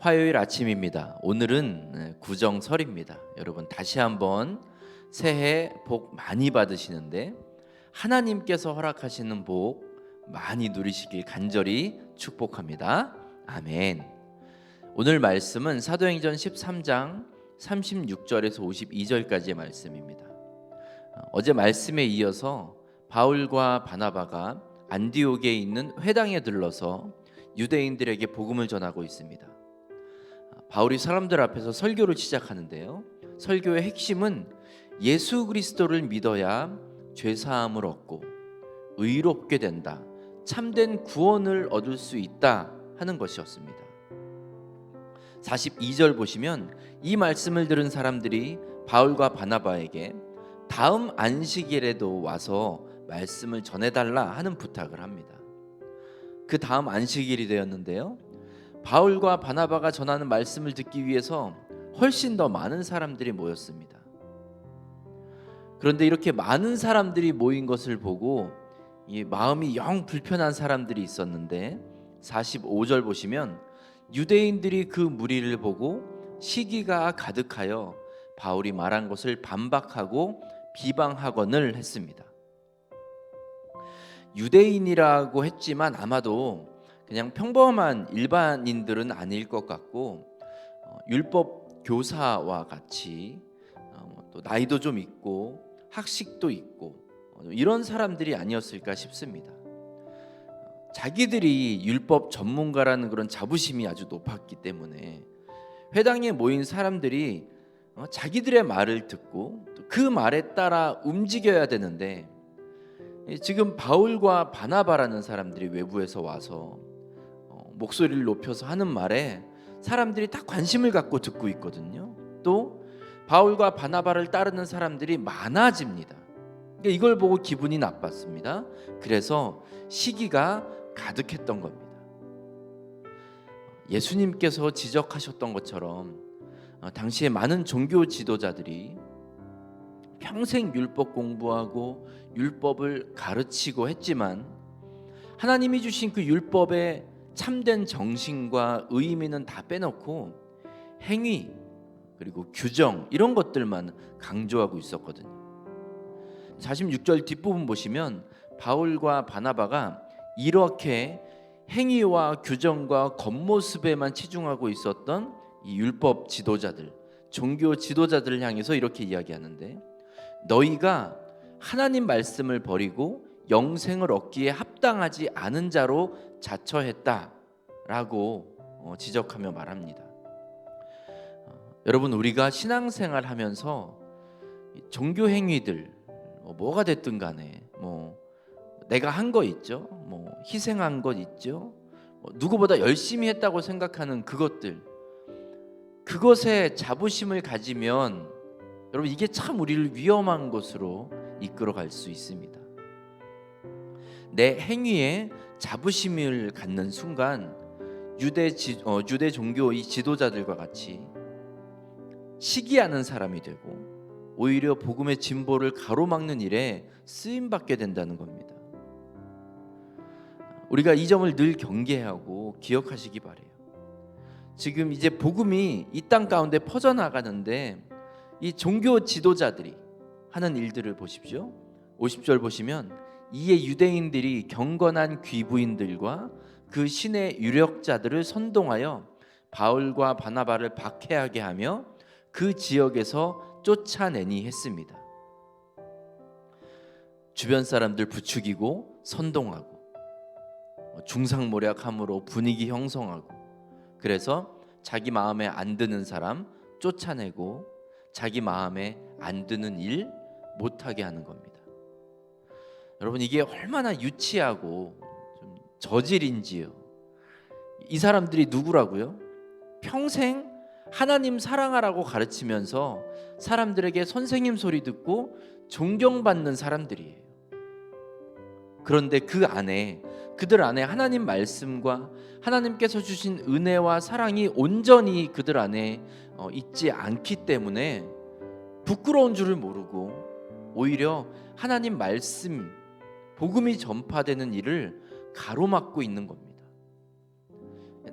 화요일 아침입니다. 오늘은 네, 구정설입니다. 여러분 다시 한번 새해 복 많이 받으시는데 하나님께서 허락하시는 복 많이 누리시길 간절히 축복합니다. 아멘. 오늘 말씀은 사도행전 13장 36절에서 52절까지의 말씀입니다. 어, 어제 말씀에 이어서 바울과 바나바가 안디옥에 있는 회당에 들러서 유대인들에게 복음을 전하고 있습니다. 바울이 사람들 앞에서 설교를 시작하는데요. 설교의 핵심은 예수 그리스도를 믿어야 죄 사함을 얻고 의롭게 된다. 참된 구원을 얻을 수 있다 하는 것이었습니다. 42절 보시면 이 말씀을 들은 사람들이 바울과 바나바에게 다음 안식일에도 와서 말씀을 전해달라 하는 부탁을 합니다. 그 다음 안식일이 되었는데요. 바울과 바나바가 전하는 말씀을 듣기 위해서 훨씬 더 많은 사람들이 모였습니다. 그런데 이렇게 많은 사람들이 모인 것을 보고 이 마음이 영 불편한 사람들이 있었는데 45절 보시면 유대인들이 그 무리를 보고 시기가 가득하여 바울이 말한 것을 반박하고 비방하거늘 했습니다. 유대인이라고 했지만 아마도 그냥 평범한 일반인들은 아닐 것 같고 어, 율법 교사와 같이 어, 또 나이도 좀 있고 학식도 있고 어, 이런 사람들이 아니었을까 싶습니다. 자기들이 율법 전문가라는 그런 자부심이 아주 높았기 때문에 회당에 모인 사람들이 어, 자기들의 말을 듣고 그 말에 따라 움직여야 되는데 지금 바울과 바나바라는 사람들이 외부에서 와서 어, 목소리를 높여서 하는 말에 사람들이 다 관심을 갖고 듣고 있거든요. 또 바울과 바나바를 따르는 사람들이 많아집니다. 그러니까 이걸 보고 기분이 나빴습니다. 그래서 시기가 가득했던 겁니다. 예수님께서 지적하셨던 것처럼 어, 당시에 많은 종교 지도자들이 평생 율법 공부하고 율법을 가르치고 했지만 하나님이 주신 그 율법의 참된 정신과 의미는 다 빼놓고 행위 그리고 규정 이런 것들만 강조하고 있었거든요. 46절 뒷부분 보시면 바울과 바나바가 이렇게 행위와 규정과 겉모습에만 치중하고 있었던 이 율법 지도자들, 종교 지도자들을 향해서 이렇게 이야기하는데 너희가 하나님 말씀을 버리고 영생을 얻기에 합당하지 않은 자로 자처했다라고 어, 지적하며 말합니다. 어, 여러분 우리가 신앙생활 하면서 종교 행위들 뭐 뭐가 됐든 간에 뭐 내가 한 거 있죠. 뭐 희생한 것 있죠. 뭐 누구보다 열심히 했다고 생각하는 그것들 그것에 자부심을 가지면 여러분 이게 참 우리를 위험한 것으로 이끌어 갈 수 있습니다. 내 행위에 자부심을 갖는 순간 유대 지, 어, 유대 종교의 지도자들과 같이 시기하는 사람이 되고 오히려 복음의 진보를 가로막는 일에 쓰임 받게 된다는 겁니다. 우리가 이 점을 늘 경계하고 기억하시기 바래요. 지금 이제 복음이 이 땅 가운데 퍼져 나가는데 이 종교 지도자들이 하는 일들을 보십시오. 50절 보시면 이에 유대인들이 경건한 귀부인들과 그 신의 유력자들을 선동하여 바울과 바나바를 박해하게 하며 그 지역에서 쫓아내니 했습니다. 주변 사람들 부추기고 선동하고 중상모략함으로 분위기 형성하고 그래서 자기 마음에 안 드는 사람 쫓아내고 자기 마음에 안 드는 일 못하게 하는 겁니다. 여러분 이게 얼마나 유치하고 좀 저질인지요. 이 사람들이 누구라고요? 평생 하나님 사랑하라고 가르치면서 사람들에게 선생님 소리 듣고 존경받는 사람들이에요. 그런데 그 안에 그들 안에 하나님 말씀과 하나님께서 주신 은혜와 사랑이 온전히 그들 안에 어, 있지 않기 때문에 부끄러운 줄을 모르고 오히려 하나님 말씀 복음이 전파되는 일을 가로막고 있는 겁니다.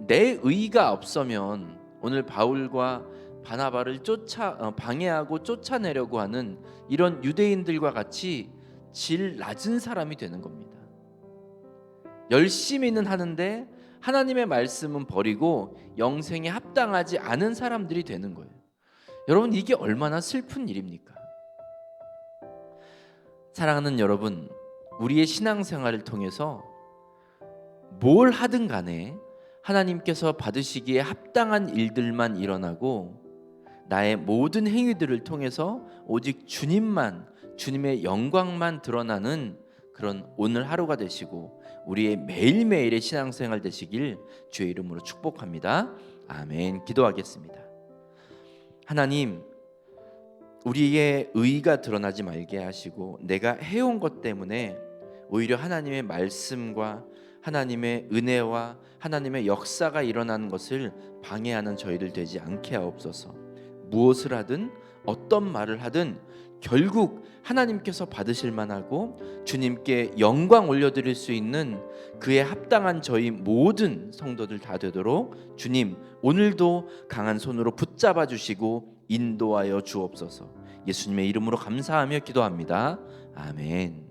내 의가 없으면 오늘 바울과 바나바를 쫓아 어, 방해하고 쫓아내려고 하는 이런 유대인들과 같이 질 낮은 사람이 되는 겁니다. 열심히는 하는데 하나님의 말씀은 버리고 영생에 합당하지 않은 사람들이 되는 거예요. 여러분 이게 얼마나 슬픈 일입니까? 사랑하는 여러분, 우리의 신앙생활을 통해서 뭘 하든 간에 하나님께서 받으시기에 합당한 일들만 일어나고 나의 모든 행위들을 통해서 오직 주님만 주님의 영광만 드러나는 그런 오늘 하루가 되시고 우리의 매일매일의 신앙생활 되시길 주의 이름으로 축복합니다. 아멘. 기도하겠습니다. 하나님 우리의 의가 드러나지 말게 하시고 내가 해온 것 때문에 오히려 하나님의 말씀과 하나님의 은혜와 하나님의 역사가 일어나는 것을 방해하는 저희들 되지 않게 하옵소서. 무엇을 하든 어떤 말을 하든 결국 하나님께서 받으실 만하고 주님께 영광 올려드릴 수 있는 그에 합당한 저희 모든 성도들 다 되도록 주님 오늘도 강한 손으로 붙잡아 주시고 인도하여 주옵소서. 예수님의 이름으로 감사하며 기도합니다. 아멘.